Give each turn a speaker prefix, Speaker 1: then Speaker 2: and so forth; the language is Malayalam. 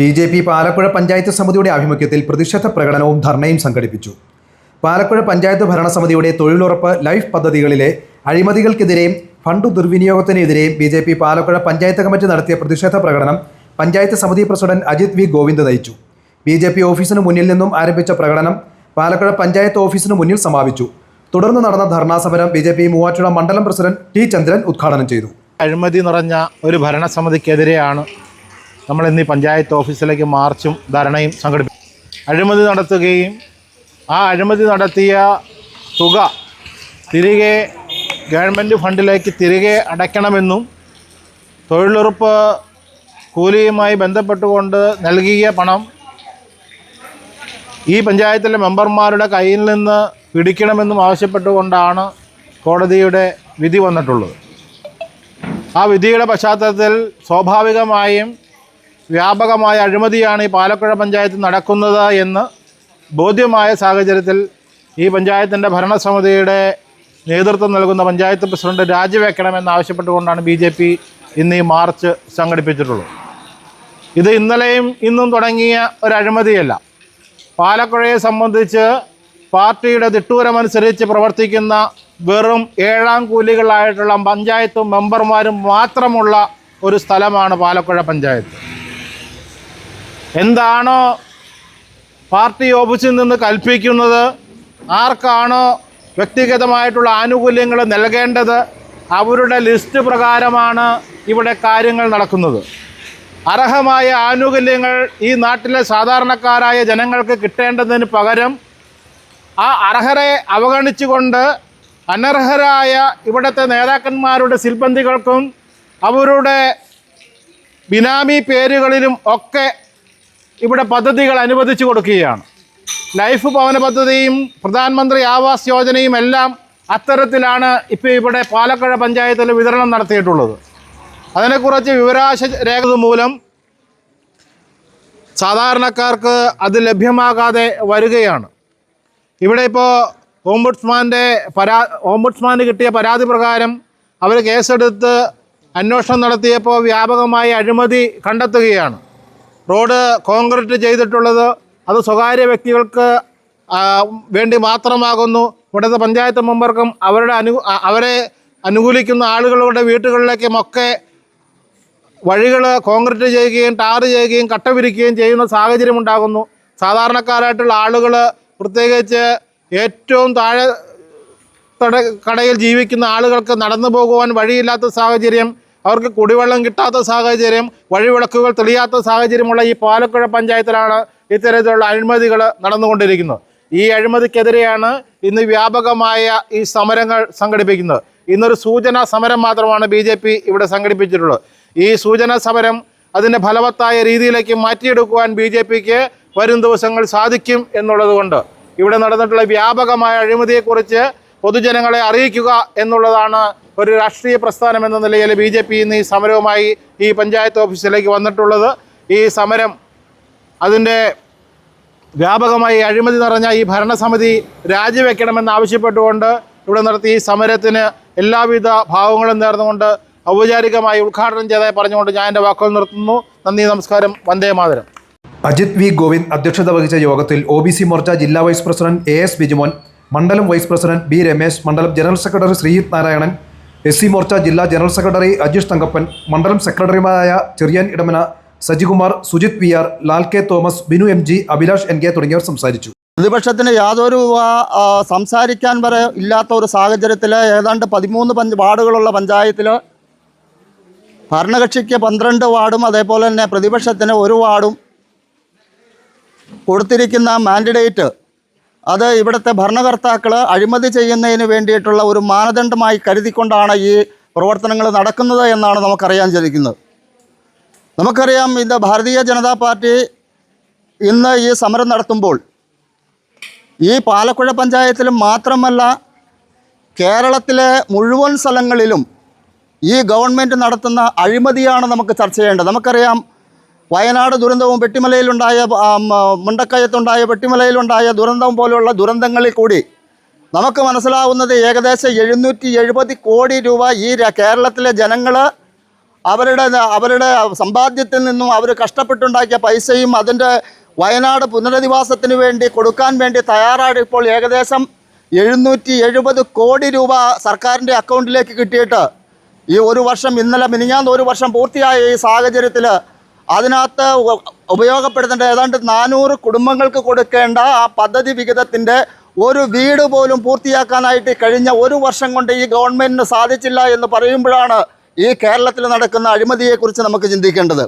Speaker 1: B J P Palakkuzha panchayat സമിതിയുടെ ആഭിമുഖ്യത്തിൽ പ്രതിഷേധ പ്രകടനവും ധർണയും സംഘടിപ്പിച്ചു. പാലക്കുഴ പഞ്ചായത്ത് ഭരണസമിതിയുടെ തൊഴിലുറപ്പ് ലൈഫ് പദ്ധതികളിലെ അഴിമതികൾക്കെതിരെയും fund ദുർവിനിയോഗത്തിനെതിരെയും B J P Palakkuzha panchayat committee നടത്തിയ പ്രതിഷേധ പ്രകടനം പഞ്ചായത്ത് സമിതി പ്രസിഡന്റ് അജിത് വി ഗോവിന്ദ് നയിച്ചു. ബി ജെ പി ഓഫീസിന് മുന്നിൽ നിന്നും ആരംഭിച്ച പ്രകടനം പാലക്കുഴ പഞ്ചായത്ത് ഓഫീസിന് മുന്നിൽ സമാപിച്ചു. തുടർന്ന് നടന്ന ധർണാ സമരം ബി ജെ പി മൂവാറ്റുപുഴ മണ്ഡലം പ്രസിഡന്റ് ടി ചന്ദ്രൻ ഉദ്ഘാടനം ചെയ്തു.
Speaker 2: അഴിമതി നിറഞ്ഞ ഒരു ഭരണസമിതിക്കെതിരെയാണ് നമ്മൾ ഇന്ന് പഞ്ചായത്ത് ഓഫീസിലേക്ക് മാർച്ചും ധരണയും സംഘടിപ്പിച്ചു അഴിമതി നടത്തുകയും ആ അഴിമതി നടത്തിയ തുക തിരികെ ഗവൺമെന്റ് ഫണ്ടിലേക്ക് തിരികെ അടയ്ക്കണമെന്നും തൊഴിലുറപ്പ് കൂലിയുമായി ബന്ധപ്പെട്ടുകൊണ്ട് നൽകിയ പണം ഈ പഞ്ചായത്തിലെ മെമ്പർമാരുടെ കയ്യിൽ നിന്ന് പിടിക്കണമെന്നും ആവശ്യപ്പെട്ടുകൊണ്ടാണ് കോടതിയുടെ വിധി വന്നിട്ടുള്ളത്. ആ വിധിയുടെ പശ്ചാത്തലത്തിൽ സ്വാഭാവികമായും വ്യാപകമായ അഴിമതിയാണ് ഈ പാലക്കുഴ പഞ്ചായത്ത് നടക്കുന്നത് എന്ന് ബോധ്യമായ സാഹചര്യത്തിൽ ഈ പഞ്ചായത്തിന്റെ ഭരണസമിതിയുടെ നേതൃത്വം നൽകുന്ന പഞ്ചായത്ത് പ്രസിഡന്റ് രാജിവെക്കണമെന്നാവശ്യപ്പെട്ടുകൊണ്ടാണ് ബി ജെ പി ഇന്ന് ഈ മാർച്ച് സംഘടിപ്പിച്ചിട്ടുള്ളത്. ഇത് ഇന്നലെയും ഇന്നും തുടങ്ങിയ ഒരു അഴിമതിയല്ല. പാലക്കുഴയെ സംബന്ധിച്ച് പാർട്ടിയുടെ തിട്ടൂരമനുസരിച്ച് പ്രവർത്തിക്കുന്ന വെറും ഏഴാം കൂലികളായിട്ടുള്ള പഞ്ചായത്തും മെമ്പർമാരും മാത്രമുള്ള ഒരു സ്ഥലമാണ് പാലക്കുഴ പഞ്ചായത്ത്. എന്താണോ പാർട്ടി ഓഫീസിൽ നിന്ന് കൽപ്പിക്കുന്നത് ആർക്കാണോ വ്യക്തിഗതമായിട്ടുള്ള ആനുകൂല്യങ്ങൾ നൽകേണ്ടത് അവരുടെ ലിസ്റ്റ് പ്രകാരമാണ് ഇവിടെ കാര്യങ്ങൾ നടക്കുന്നത്. അർഹമായ ആനുകൂല്യങ്ങൾ ഈ നാട്ടിലെ സാധാരണക്കാരായ ജനങ്ങൾക്ക് കിട്ടേണ്ടതിന് പകരം ആ അർഹരെ അവഗണിച്ചുകൊണ്ട് അനർഹരായ ഇവിടുത്തെ നേതാക്കന്മാരുടെ സിൽബന്ധികൾക്കും അവരുടെ ബിനാമി പേരുകളിലും ഒക്കെ ഇവിടെ പദ്ധതികൾ അനുവദിച്ചു കൊടുക്കുകയാണ്. ലൈഫ് ഭവന പദ്ധതിയും പ്രധാനമന്ത്രി ആവാസ് യോജനയും എല്ലാം അത്തരത്തിലാണ് ഇപ്പോൾ ഇവിടെ പാലക്കാട് പഞ്ചായത്തിൽ വിതരണം നടത്തിയിട്ടുള്ളത്. അതിനെക്കുറിച്ച് വിവരാശ രേഖ മൂലം സാധാരണക്കാർക്ക് അത് ലഭ്യമാകാതെ വരികയാണ്. ഇവിടെ ഇപ്പോൾ ഓംബുഡ്സ്മാന്റെ പരാ ഓംബുഡ്സ്മാന് കിട്ടിയ പരാതി പ്രകാരം അവർ കേസെടുത്ത് അന്വേഷണം നടത്തിയപ്പോൾ വ്യാപകമായ അഴിമതി കണ്ടെത്തുകയാണ്. റോഡ് കോൺക്രീറ്റ് ചെയ്തിട്ടുള്ളത് അത് സ്വകാര്യ വ്യക്തികൾക്ക് വേണ്ടി മാത്രമാകുന്നു. ഇവിടുത്തെ പഞ്ചായത്ത് മെമ്പർക്കും അവരുടെ അനു അവരെ അനുകൂലിക്കുന്ന ആളുകളുടെ വീട്ടുകളിലേക്കുമൊക്കെ വഴികൾ കോൺക്രീറ്റ് ചെയ്യുകയും ടാർ ചെയ്യുകയും കട്ട വിരിക്കുകയും ചെയ്യുന്ന സാഹചര്യം ഉണ്ടാകുന്നു സാധാരണക്കാരായിട്ടുള്ള ആളുകൾ പ്രത്യേകിച്ച് ഏറ്റവും താഴെ കടയിൽ ജീവിക്കുന്ന ആളുകൾക്ക് നടന്നു പോകുവാൻ വഴിയില്ലാത്ത സാഹചര്യം അവർക്ക് കുടിവെള്ളം കിട്ടാത്ത സാഹചര്യം വഴിവിളക്കുകൾ തെളിയാത്ത സാഹചര്യമുള്ള ഈ പാലക്കുഴ പഞ്ചായത്തിലാണ് ഇത്തരത്തിലുള്ള അഴിമതികൾ നടന്നുകൊണ്ടിരിക്കുന്നത്. ഈ അഴിമതിക്കെതിരെയാണ് ഇന്ന് വ്യാപകമായ ഈ സമരങ്ങൾ സംഘടിപ്പിക്കുന്നത്. ഇന്നൊരു സൂചനാ സമരം മാത്രമാണ് ബി ജെ പി ഇവിടെ സംഘടിപ്പിച്ചിട്ടുള്ളത്. ഈ സൂചനാ സമരം അതിന്റെ ഫലവത്തായ രീതിയിലേക്ക് മാറ്റിയെടുക്കുവാൻ ബി ജെ പിക്ക് വരും ദിവസങ്ങൾ സാധിക്കും എന്നുള്ളത് കൊണ്ട് ഇവിടെ നടന്നിട്ടുള്ള വ്യാപകമായ അഴിമതിയെക്കുറിച്ച് പൊതുജനങ്ങളെ അറിയിക്കുക എന്നുള്ളതാണ് ഒരു രാഷ്ട്രീയ പ്രസ്ഥാനം എന്ന നിലയിൽ ബി ജെ പി ഇന്ന് ഈ സമരവുമായി ഈ പഞ്ചായത്ത് ഓഫീസിലേക്ക് വന്നിട്ടുള്ളത്. ഈ സമരം അതിന്റെ വ്യാപകമായി അഴിമതി നിറഞ്ഞ ഈ ഭരണസമിതി രാജിവെക്കണമെന്ന് ആവശ്യപ്പെട്ടുകൊണ്ട് ഇവിടെ നടത്തിയ ഈ സമരത്തിന് എല്ലാവിധ ഭാവങ്ങളും നേർന്നുകൊണ്ട് ഔപചാരികമായി ഉദ്ഘാടനം ചെയ്തതായി പറഞ്ഞുകൊണ്ട് ഞാൻ എന്റെ വാക്കുകൾ നിർത്തുന്നു. നന്ദി നമസ്കാരം. വന്ദേ മാതരം.
Speaker 1: അജിത് വി ഗോവിന്ദ് അധ്യക്ഷത വഹിച്ച യോഗത്തിൽ ഒ ബി സി മോർച്ച ജില്ലാ vice president A S Bijumon മണ്ഡലം വൈസ് പ്രസിഡന്റ് ബി രമേശ് മണ്ഡലം general secretary Sreejith Narayanan S C Morcha ജില്ലാ ജനറൽ സെക്രട്ടറി അജീഷ് തങ്കപ്പൻ മണ്ഡലം സെക്രട്ടറിമാരായ Cherian Edamana Sajikumar Sujith P R Lal K Thomas Binu M G Abhilash N K തുടങ്ങിയവർ സംസാരിച്ചു.
Speaker 3: പ്രതിപക്ഷത്തിന് യാതൊരു സംസാരിക്കാൻ വരെ ഇല്ലാത്ത ഒരു സാഹചര്യത്തിൽ ഏതാണ്ട് പതിമൂന്ന് പഞ്ച് വാർഡുകളുള്ള പഞ്ചായത്തിൽ ഭരണകക്ഷിക്ക് പന്ത്രണ്ട് വാർഡും അതേപോലെ തന്നെ പ്രതിപക്ഷത്തിന് ഒരു വാർഡും കൊടുത്തിരിക്കുന്ന മാൻഡിഡേറ്റ് അത് ഇവിടുത്തെ ഭരണകർത്താക്കൾ അഴിമതി ചെയ്യുന്നതിന് വേണ്ടിയിട്ടുള്ള ഒരു മാനദണ്ഡമായി കരുതിക്കൊണ്ടാണ് ഈ പ്രവർത്തനങ്ങൾ നടക്കുന്നത് എന്നാണ് നമുക്കറിയാൻ സാധിക്കുന്നത്. നമുക്കറിയാം ഇത് ഭാരതീയ ജനതാ പാർട്ടി ഇന്ന് ഈ സമരം നടത്തുമ്പോൾ ഈ പാലക്കുഴ പഞ്ചായത്തിൽ മാത്രമല്ല കേരളത്തിലെ മുഴുവൻ സ്ഥലങ്ങളിലും ഈ ഗവൺമെന്റ് നടത്തുന്ന അഴിമതിയാണ് നമുക്ക് ചർച്ച ചെയ്യേണ്ടത്. നമുക്കറിയാം വയനാട് ദുരന്തവും പെട്ടിമലയിലുണ്ടായ മുണ്ടക്കയത്തുണ്ടായ പെട്ടിമലയിലുണ്ടായ ദുരന്തം പോലെയുള്ള ദുരന്തങ്ങളിൽ കൂടി നമുക്ക് മനസ്സിലാവുന്നത് ഏകദേശം എഴുന്നൂറ്റി എഴുപത് കോടി രൂപ ഈ കേരളത്തിലെ ജനങ്ങൾ അവരുടെ അവരുടെ സമ്പാദ്യത്തിൽ നിന്നും അവർ കഷ്ടപ്പെട്ടുണ്ടാക്കിയ പൈസയും അതിന്റെ വയനാട് പുനരധിവാസത്തിന് വേണ്ടി കൊടുക്കാൻ വേണ്ടി തയ്യാറായിപ്പോൾ ഏകദേശം എഴുന്നൂറ്റി എഴുപത് കോടി രൂപ സർക്കാരിന്റെ അക്കൗണ്ടിലേക്ക് കിട്ടിയിട്ട് ഈ ഒരു വർഷം ഇന്നലെ മിനിഞ്ഞാന്ന് ഒരു വർഷം പൂർത്തിയായ ഈ സാഹചര്യത്തിൽ അതിനകത്ത് ഉപയോഗപ്പെടുത്തേണ്ട ഏതാണ്ട് നാനൂറ് കുടുംബങ്ങൾക്ക് കൊടുക്കേണ്ട ആ പദ്ധതി വിഹിതത്തിന്റെ ഒരു വീട് പോലും പൂർത്തിയാക്കാനായിട്ട് കഴിഞ്ഞ ഒരു വർഷം കൊണ്ട് ഈ ഗവൺമെന്റിന് സാധിച്ചില്ല എന്ന് പറയുമ്പോഴാണ് ഈ കേരളത്തിൽ നടക്കുന്ന അഴിമതിയെക്കുറിച്ച് നമുക്ക് ചിന്തിക്കേണ്ടത്.